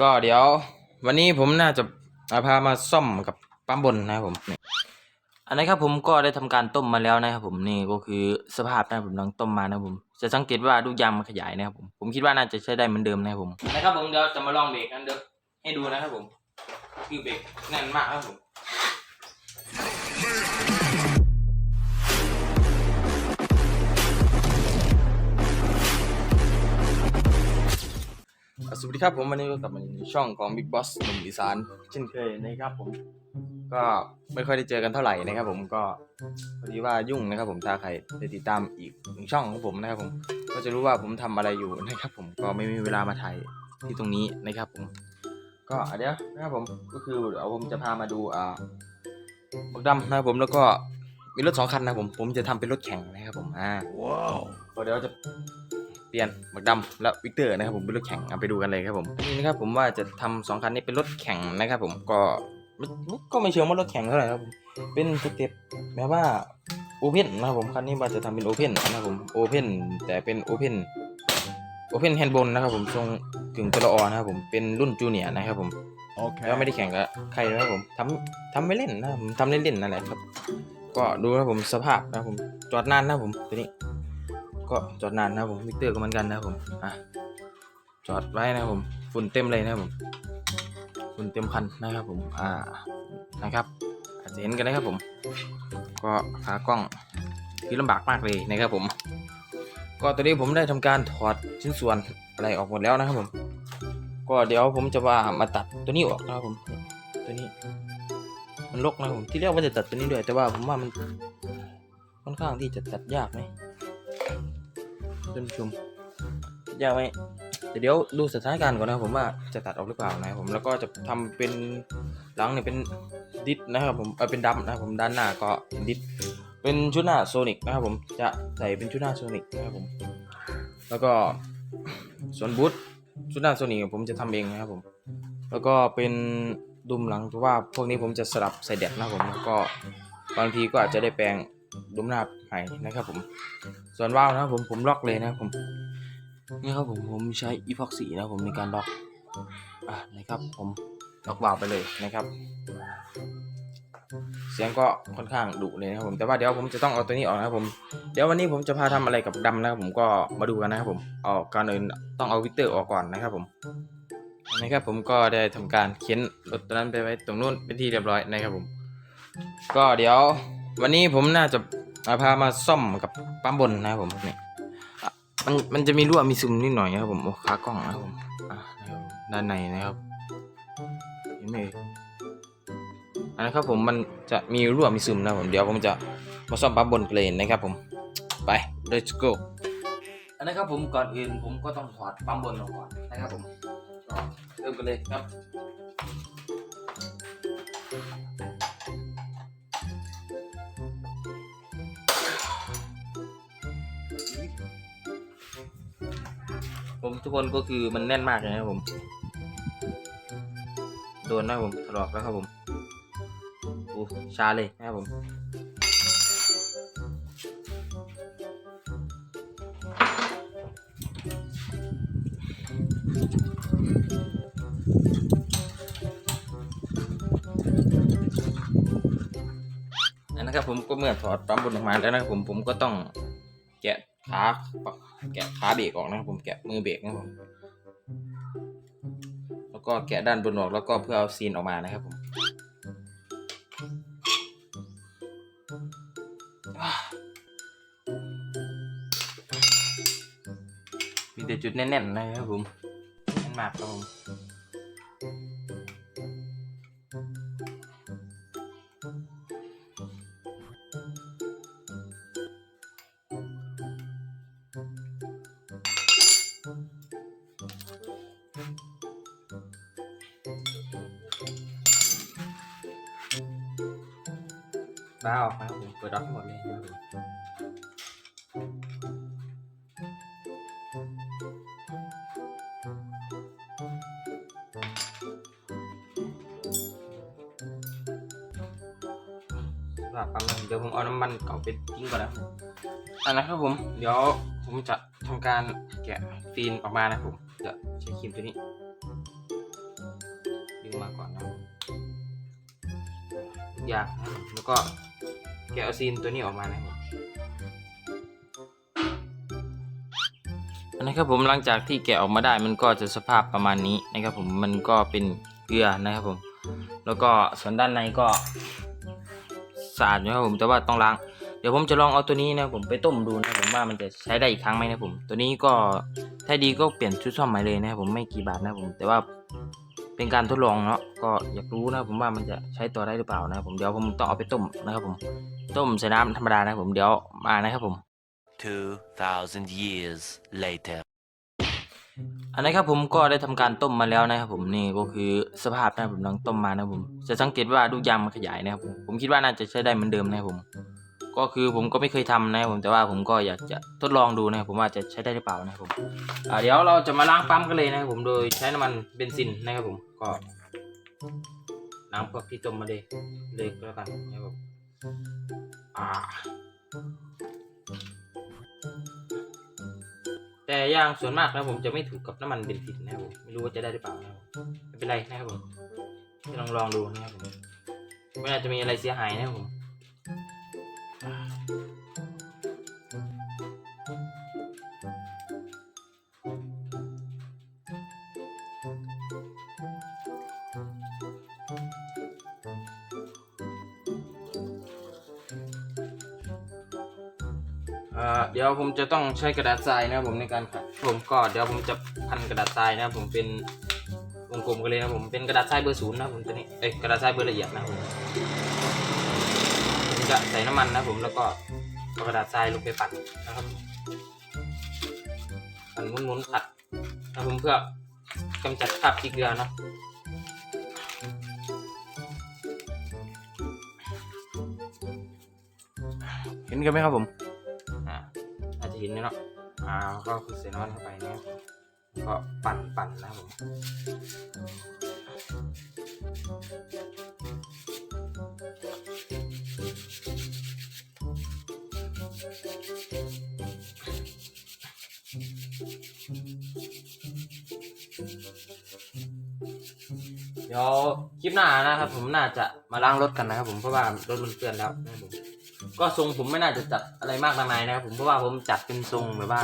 ก็เดี๋ยว วันนี้ผมน่าจะอาพามาซ่อมกับปั๊มบนนะครับผมอันนี้ครับผมก็ได้ทำการต้มมาแล้วนะครับผมนี่ก็คือสภาพนะครับผมหลังต้มมานะครับผม จะสังเกตว่าลูกยางมันขยายนะครับผมผมคิดว่าน่าจะใช้ได้เหมือนเดิมนะครับผมนะครับผมเดี๋ยวจะมาลองเบรกกันเด้อให้ดูนะครับผม คือเบรกแน่นมากครับผม สวัสดีครับผมวันนี้ก็กลับมาในช่องของ Big Boss หนุ่มอีสานเช่นเคยนะครับผม ก็ไม่ค่อยได้เจอกันเท่าไหร่นะครับผมก็พอดีว่ายุ่งนะครับผมถ้าใครได้ติดตามอีกหนึ่งช่องของผมนะครับผมก็จะรู้ว่าผมทำอะไรอยู่นะครับผมก็ไม่มีเวลามาถ่ายที่ตรงนี้นะครับผม ก็เดี๋ยวนะครับผมก็คือเดี๋ยวผมจะพามาดูอ่าบักดำนะครับผมแล้วก็มีรถสองคันนะครับผมผมจะทำเป็นรถแข่งนะครับผมอ่าว้าวก็เดี๋ยวจะ เปลี่ยนหมักดำและวิกเตอร์นะครับผมเป็นรถแข่งเอาไปดูกันเลยครับผมนี่นะครับผมว่าจะทำสองคันนี้เป็นรถแข่งนะครับผมก็ไม่ก็ไม่เชิงว่ารถแข่งเท่าไหร่ครับผมเป็นสเต็ปแบบว่าโอเพนนะครับผมคันนี้ว่าจะทำเป็นโอเพนนะครับผมโอเพนแต่เป็นโอเพนโอเพนแฮนด์บนนะครับผมทรงกึ่งตัวละออนะครับผมเป็นรุ่นจูเนียร์นะครับผมโอเคแล้วไม่ได้แข่งกับใครนะครับผมทำทำไม่เล่นนะครับผมทำเล่นๆนั่นแหละครับ ก็ดูนะครับผมสภาพนะครับผมจอดนานนะครับผมตัวนี้ ก็จอดนานนะผมวิกเตอร์ก็เหมือนกันนะผมอะจอดไว้นะผมฝุ่นเต็มเลยนะผมฝุ่นเต็มคันนะครับผมอ่านะครับอาจจะเห็นกันนะครับผม ก็ขากล้องคือลำบากมากเลยนะครับผม ก็ตอนนี้ผมได้ทำการถอดชิ้นส่วนอะไรออกหมดแล้วนะครับผม ก็เดี๋ยวผมจะว่ามาตัดตัวนี้ออกนะครับผมตัวนี้ มันรกนะผมที่เรียกว่าจะตัดตัวนี้ด้วยแต่ว่าผมว่ามันค่อนข้างที่จะตัดยากไหม ท่านผู้ชมยากไหมแต่เดี๋ยวดูสถานการณ์ก่อนนะครับผมว่าจะตัดออกหรือเปล่านะครับผมแล้วก็จะทำเป็นหลังเนี่ยเป็นดิสนะครับผมเออเป็นดัมนะครับผมด้านหน้าก็เป็นดิสเป็นชุดหน้าโซนิกนะครับผมจะใส่เป็นชุดหน้าโซนิกนะครับผมแล้วก็ส่วนบูทชุดหน้าโซนิกผมจะทำเองนะครับผมแล้วก็เป็นดุมหลังเพราะว่าพวกนี้ผมจะสลับใส่แดดนะครับผมแล้วก็บางทีก็อาจจะได้แปลง ดุมหน้าใหม่นะครับผม ส่วนว่าวนะครับผมผมล็อกเลยนะครับผมนี่ครับผมผมใช้อีพ็อกซี่นะผมในการล็อกอะนะครับ ผมล็อกวาวไปเลยนะครับ เสียงก็ค่อนข้างดุเลยนะครับผมแต่ว่าเดี๋ยวผมจะต้องเอาตัวนี้ออกนะครับผม เดี๋ยววันนี้ผมจะพาทำอะไรกับดำนะครับผมก็มาดูกันนะครับผมเอาก่อนอื่นต้องเอาวิเตอร์ออกก่อนนะครับผมนะครับผมก็ได้ทำการเขียนรถตัวนั้นไปไว้ตรงนู้นเป็นที่เรียบร้อยนะครับผม ก็เดี๋ยว วันนี้ผมน่าจะาพามาซ่อมกับปั๊มบนนะครับผมนี่มันมันจะมีรั่วมีซึมนิดหน่อยครับผมโอ้ขากล้องนะครับผมด้านในนะครับเห็นไหมเอ่ยอันนั้นครับผมมันจะมีรั่วมีซึมนะครับผมเดี๋ยวผมจะมาซ่อมปั๊มบนเพลนนะครับผมไป let's go อันนั้นครับผมก่อนอื่นผมก็ต้องถอดปั๊มบนออกก่อนนะครับผมเริ่มกันเลยครับ ผมทุกคนก็คือมันแน่นมากเลยนะครับผม โดนนะครับผมถลอกแล้วครับผมโอ้ชาเลยนะครับผมนั่นนะครับผมก็เมื่อถอดปั๊มบนออกมาแล้วนะครับผมผมก็ต้องแกะขาปัก แกะขาเบรกออกนะครับผมแกะมือเบรกนะครับผมแล้วก็แกะด้านบนออกแล้วก็เพื่อเอาซีนออกมานะครับผมมีแต่จุดแน่นๆนะครับผมแน่นมากครับผม บ้าออกมาครับผมเปิดรับหมดเลยนะครับผมสำหรับปั๊มน้ำเดี๋ยวผมเอาน้ำมันเก่าไปทิ้งก่อนนะอันนะครับผมเดี๋ยวผมจะทำการแกะฟีนออกมานะครับผมจะใช้ครีมตัวนี้มาก่อนนะครับผมทุกอย่างนะครับผมแล้วก็ แกเอาซีนตัวนี้ออกมานะครับผมอันะครับผมหลังจากที่แกะออกมาได้มันก็จะสภาพประมาณนี้นะครับผมมันก็เป็นเกลือนะครับผม แล้วก็ส่วนด้านในก็สะอาดอยู่ครับผมแต่ว่าต้องล้าง เดี๋ยวผมจะลองเอาตัวนี้นะผมไปต้มดูนะผมว่ามันจะใช้ได้อีกครั้งไหมนะผม ตัวนี้ก็ถ้าดีก็เปลี่ยนชุดซ่อมใหม่เลยนะครับผมไม่กี่บาทนะครับผม แต่ว่าเป็นการทดลองเนาะก็อยากรู้นะครับผมว่ามันจะใช้ต่อได้หรือเปล่านะครับผมเดี๋ยวผมต้องเอาไปต้มนะครับผม ต้มใส่น้ำธรรมดานะครับผมเดี๋ยวมานะครับผม 2,000 years later. อันนี้ครับผมก็ได้ทำการต้มมาแล้วนะครับผมนี่ก็คือสภาพนะครับผมหลังต้มมานะครับผม จะสังเกตว่าลูกยางมันขยายนะครับผมผมคิดว่าน่าจะใช้ได้เหมือนเดิมนะครับผม ก็คือผมก็ไม่เคยทำนะครับผมแต่ว่าผมก็อยากจะทดลองดูนะครับผมว่าจะใช้ได้หรือเปล่านะครับผมอ่าเดี๋ยวเราจะมาล้างปั๊มกันเลยนะครับผมโดยใช้น้ำมันเบนซินนะครับผมก็ล้างพวกที่ต้มมาเลยเลยก็แล้วกันนะครับผมอ่า แต่ยางส่วนมากนะผมจะไม่ถูกกับน้ำมันเบนซินนะครับผมไม่รู้ว่าจะได้หรือเปล่านะครับผมไม่เป็นไรนะครับผมจะลองลองดูนะครับผมไม่น่าจะมีอะไรเสียหายนะครับผม ดี๋ยวผมจะต้องใช้กระดาษทรายนะครับผมในการขัดผมก็เดี๋ยวผมจะพันกระดาษทรายนะครับผมเป็นวงกลมกันเลยนะผมเป็นกระดาษทรายเบอร์ศูนย์นะผมตัวนี้เอ้ยกระดาษทรายเบอร์ละเอียดนะผมจะใส่น้ำมันนะผมแล้วก็กระดาษทรายลงไปปั่นะครับปั่นหมุนๆขัดนะผมเพื่อกำจัดคราบขี้เกลือนะเห็นกันไหมครับผม จะเห็นอยู่เนาะอ่าก็คือใส่น้ำมันเข้าไปนะก็ปั่นปั่นนะครับผมเดี๋ยวคลิปหน้านะครับผมน่าจะมาล้างรถกันนะครับผมเพราะว่ารถมันเปื้อนแล้วนะครับผม ก็ทรงผมไม่น่าจะจัดอะไรมากมายนะครับผมเพราะว่าผมจัดเป็นทรงแบบว่า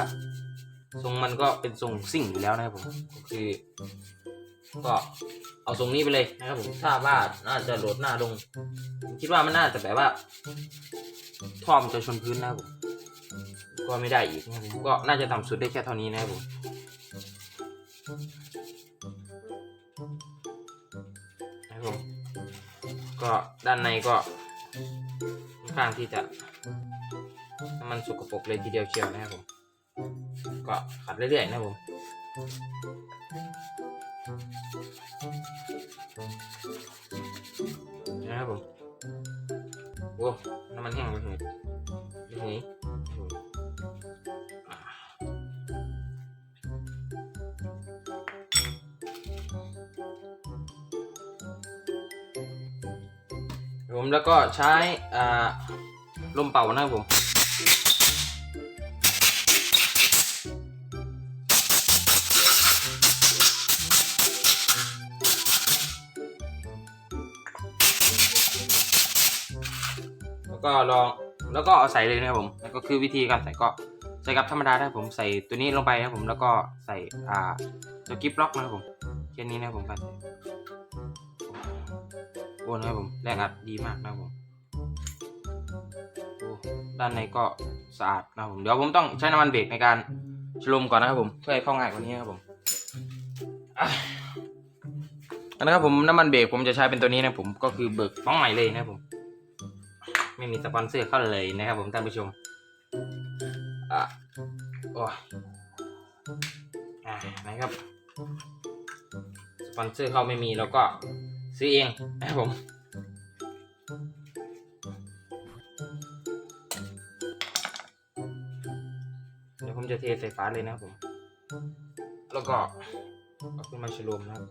ทรงมันก็เป็นทรงซิ่งอยู่แล้วนะครับผมคือก็เอาทรงนี้ไปเลยนะครับผมถ้าว่าน่าจะโหลดหน้าลงคิดว่ามันน่าจะแบบว่าท่อมนจะชนพื้นนะครับผมก็ไม่ได้อีกนะครับผมก็น่าจะต่ำสุดได้แค่เท่านี้นะครับผมนะครับผมก็ด้านในก็ ข้างที่จะน้ำมันสกปรกเลยทีเดียวเชียวนะครับผม ก็ขัดเรื่อยๆนะผมนะครับผม แล้วก็ใช้ลมเป่านะครับผม แล้วก็ลองแล้วก็เอาใส่เลยนะครับผมแล้วก็คือวิธีการใส่ก็ใส่กับธรรมดานะครับผมใส่ตัวนี้ลงไปนะผมแล้วก็ใส่อ่าตัวกิฟล็อกนะครับผมแค่นี้นะครับผมการใส่ นครับผมแรงอัดดีมากนะครับผมด้านในก็สะอาดนะครับผมเดี๋ยวผมต้องใช้น้ำมันเบรกในการชโลมก่อนนะครับผมเพื่อให้เข้าง่ายกว่านี้ครับผมอันนะครับผมน้ำมันเบรกผมจะใช้เป็นตัวนี้นะผมก็คือเบิกฟ้องใหม่เลยนะครับผม ไม่มีสปอนเซอร์เข้าเลยนะครับผมท่านผู้ชมอะโอ้ยอ่านะครับสปอนเซอร์เข้าไม่มีเราก็ ซื้อเองนะครับผมเดี๋ยวผมจะเทใส่ฝาเลยนะครับผม แล้วก็เอาขึ้นมาชโลมนะครับ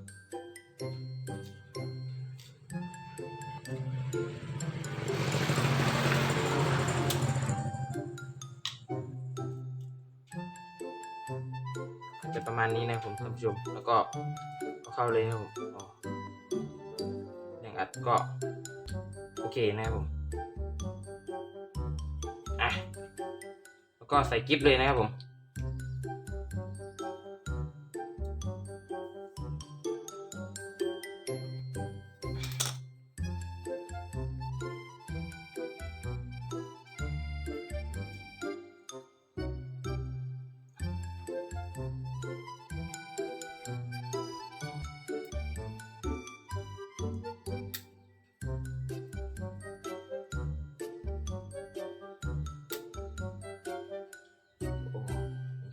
จะประมาณนี้นะผมท่านผู้ชม แล้วก็เข้าเลยนะครับผมอ๋อ อัดก็โอเคนะครับผมอะแล้วก็ใส่กิฟเลยนะครับผม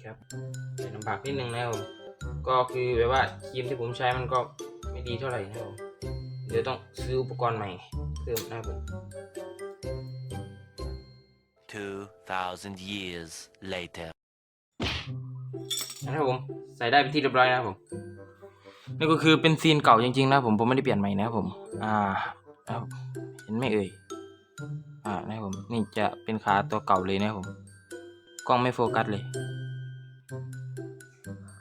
ครับใส่ลำบากนิดนึงนะครับผมก็คือแบบว่าครีมที่ผมใช้มันก็ไม่ดีเท่าไหร่นะครับผมเดี๋ยวต้องซื้ออุปกรณ์ใหม่เพิ่มนะครับผม2,000 years later. นะครับผมใส่ได้เป็นที่เรียบร้อยนะครับผมนี่ก็คือเป็นซีนเก่าจริงๆนะครับผมผมไม่ได้เปลี่ยนใหม่นะครับผม อ่าครับเห็นไหมเอ่ยอ่านะครับผมนี่จะเป็นขาตัวเก่าเลยนะครับผมกล้องไม่โฟกัสเลย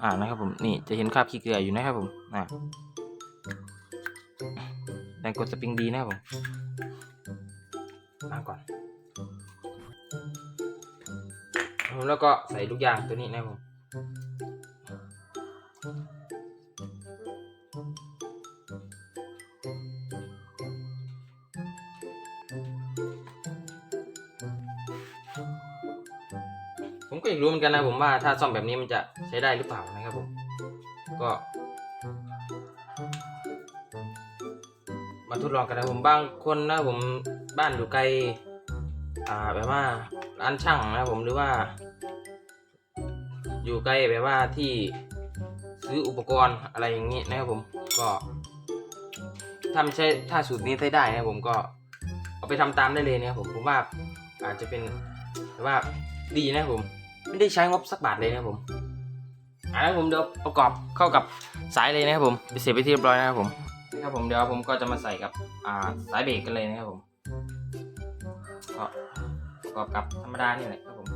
อ่านะครับผมนี่จะเห็นคราบขี้เกลืออยู่นะครับผมอ่าแรงกดสปริงดีนะครับผมมาก่อนแล้วก็ใส่ลูกยางตัวนี้นะครับผมากรู้เหมือนกันนะผมว่าถ้าซ่อมแบบนี้มันจะใช้ได้หรือเปล่านะครับผม ก็มาทดลองกันนะผมบางคนนะผมบ้านอยู่ไกลอ่าแบบว่าร้านช่างนะผมหรือว่า อยู่ใกล้แบบว่าที่ซื้ออุปกรณ์อะไรอย่างนี้นะครับผมก็ทำใช้ถ้าสูตรนี้ใช้ได้นะผมก็เอาไปทำตามได้เลยนะครับผมผมว่าอาจจะเป็นว่าดีนะผม ไม่ได้ใช้งบสักบาทเลยนะครับผมอ่าแล้วผมเดี๋ยวประกอบเข้ากับสายเลยนะครับผมเสียบไปที่เรียบร้อยนะครับผมนะครับผมเดี๋ยวผมก็จะมาใส่กับอ่าสายเบรกกันเลยนะครับผมก็ประกอบกับธรรมดานี่แหละครับผม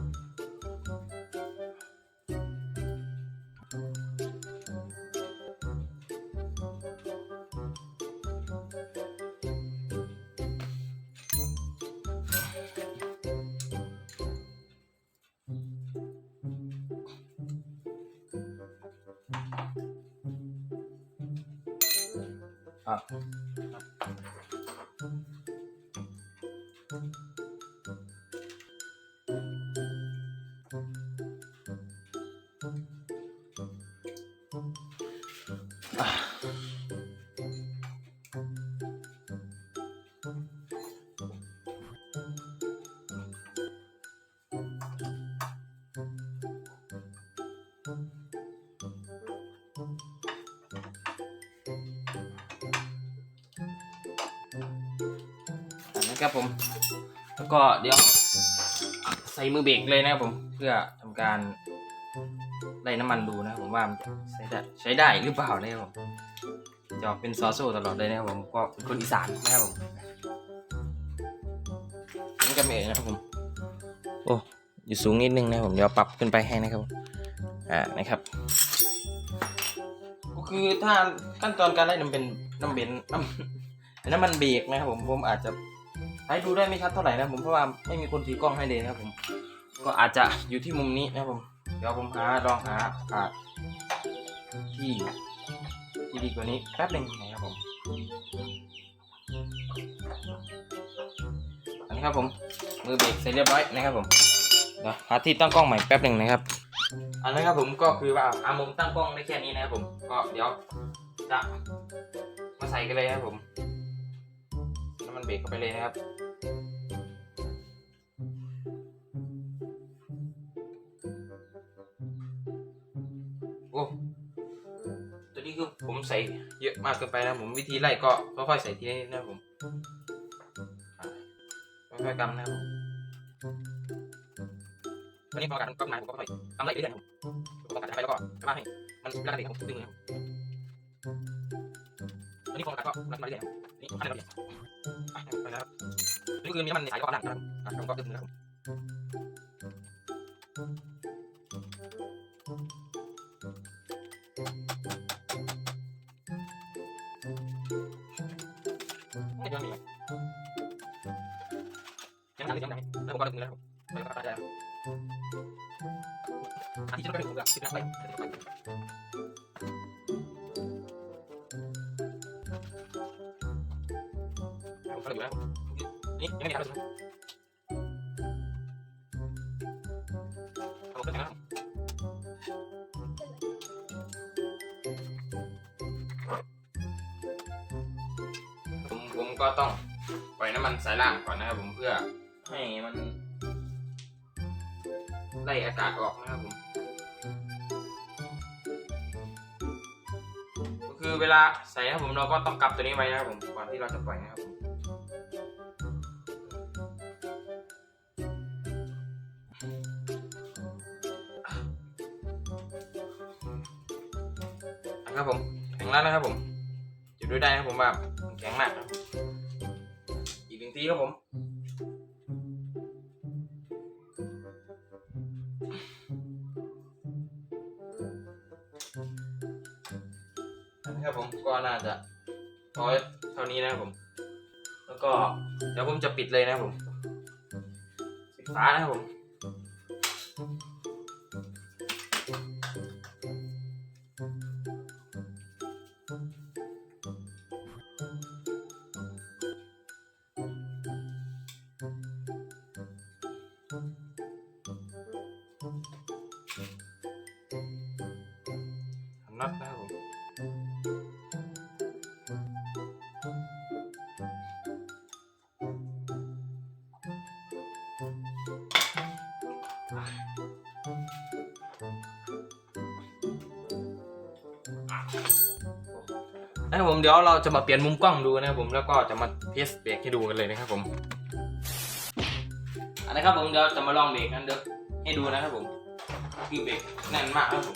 อ่ ครับผม แล้วก็เดี๋ยวใส่มือเบรกเลยนะครับผมเพื่อทำการไล่น้ำมันดูนะครับผมว่ามันจะใช้ได้ใช้ได้หรือเปล่านะครับผมจะออกเป็นซอโซ่ตลอดเลยนะครับผมก็เป็นคนอีสานนะครับผมนี่ก็เมย์นะครับผมโอ้อยู่สูงนิดนึงนะครับผมเดี๋ยวปรับขึ้นไปให้นะครับอ่านะครับ ก็คือถ้าขั้นตอนการไล่น้ำเป็นน้ำเบนน้ำน้ำมันเบรกนะครับผมผมอาจจะ ให้ดูได้ไม่ชัดเท่าไหร่นะผมเพราะว่าไม่มีคนถือกล้องให้เลยนะครับผม ก็อาจจะอยู่ที่มุมนี้นะผม เดี๋ยวผมหาลองหาอ่าที่ที่ดีกว่านี้แป๊บหนึ่งนะครับผม อันนี้ครับผมมือเบรกเสร็จเรียบร้อยนะครับผมเดี๋ยวหาที่ตั้งกล้องใหม่แป๊บหนึ่งนะครับ อันนี้ครับผมก็คือว่าอามุมตั้งกล้องได้แค่นี้นะครับผม ก็เดี๋ยวจะมาใส่กันเลยครับผม รกเข้าไปเลยนะครับ โอ้ตัวนี้คือผมใส่เยอะมากเกินไปนะผมวิธีไล่ก็ค่อยๆใส่ทีละนิดนะผมค่อยๆกำนะครับผมตอนนี้พอการกำนายผมก็ค่อยกำไล่ไปเรื่อยๆครับผมก็กัดไปแล้วก็กำให้มันรักเด็กครับผมดึงเลยครับตอนนี้พอการก็รัดมาเรื่อยๆนี่ขั้นละเอียดอะ ไปแล้วครับนี่คือมีน้ำมันในสายก็ดันนะครับอะผมก็ดึงนะครับผมเรื่องนี้ยังทำยังไงแล้วผมก็ดึงแล้วไม่ก็ได้แล้วอันที่จะเป็นผมกับที่นั่งไป ก็ต้องปล่อยน้ำมันสายล่างก่อนนะครับผมเพื่อให้มันไล่อากาศออกนะครับผมก็คือเวลาใส่นะครับผมเราก็ต้องกลับตัวนี้ไว้นะครับผมก่อนที่เราจะปล่อยนะครับผมนะครับผมถึงแล้วนะครับผม จะดูได้ครับผมว่ามันแข็งมากครับอีกหนึ่งทีครับผมนะครับผมก็น่าจะพอเท่านี้นะครับผม แล้วก็เดี๋ยวผมจะปิดเลยนะครับผมปิดฝานะครับผม นะครับผมเดี๋ยวเราจะมาเปลี่ยนมุมกล้องดูนะครับผมแล้วก็จะมาเทสเบรกให้ดูกันเลยนะครับผมอันนะครับผมเดี๋ยวจะมาลองเบรกกันเดี๋ยวให้ดูนะครับผมคือเบรกแน่นมากครับผม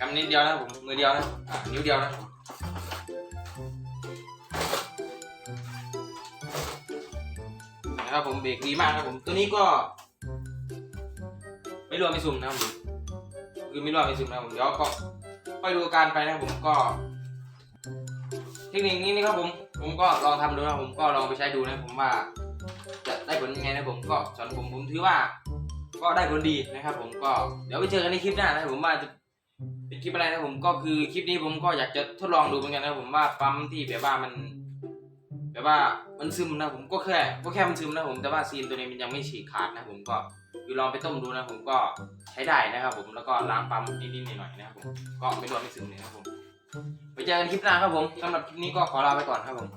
กำนิดเดียวนะผมมือเดียวนะนิ้วเดียวนะนะครับผมเบรกดีมากครับผมตัวนี้ก็ ไม่รวมไม่ซุ่มนะครับผมคือไม่รวมไม่ซุ่มนะครับผมเดี๋ยวก็ค่อยดูการไปนะครับผมก็เทคนิคนี้นะครับผมผมก็ลองทำดูนะผมก็ลองไปใช้ดูนะผมว่า จะได้ผลยังไงนะผมก็สอนผมผมถือว่า ก็ได้ผลดีนะครับ ผมก็เดี๋ยวไปเจอกันในคลิปหน้านะผมว่าจะเป็นคลิปอะไรนะผมก็คือคลิปนี้ผมก็อยากจะทดลองดูเหมือนกันนะผมว่าปั๊มที่แบบว่ามันแบบว่ามันซึมนะผมก็แค่ก็แค่มันซึมนะผมแต่ว่าซีนตัวนี้มันยังไม่ฉีกขาดนะผมก็ คือลองไปต้มดูนะผมก็ใช้ได้นะครับผมแล้วก็ล้างปั๊มนิดๆหน่อยๆนะครับผมก็ไม่รวนไม่ซึมเลยนะครับผมไปเจอกันคลิปหน้าครับผมสำหรับคลิปนี้ก็ขอลาไปก่อนครับผม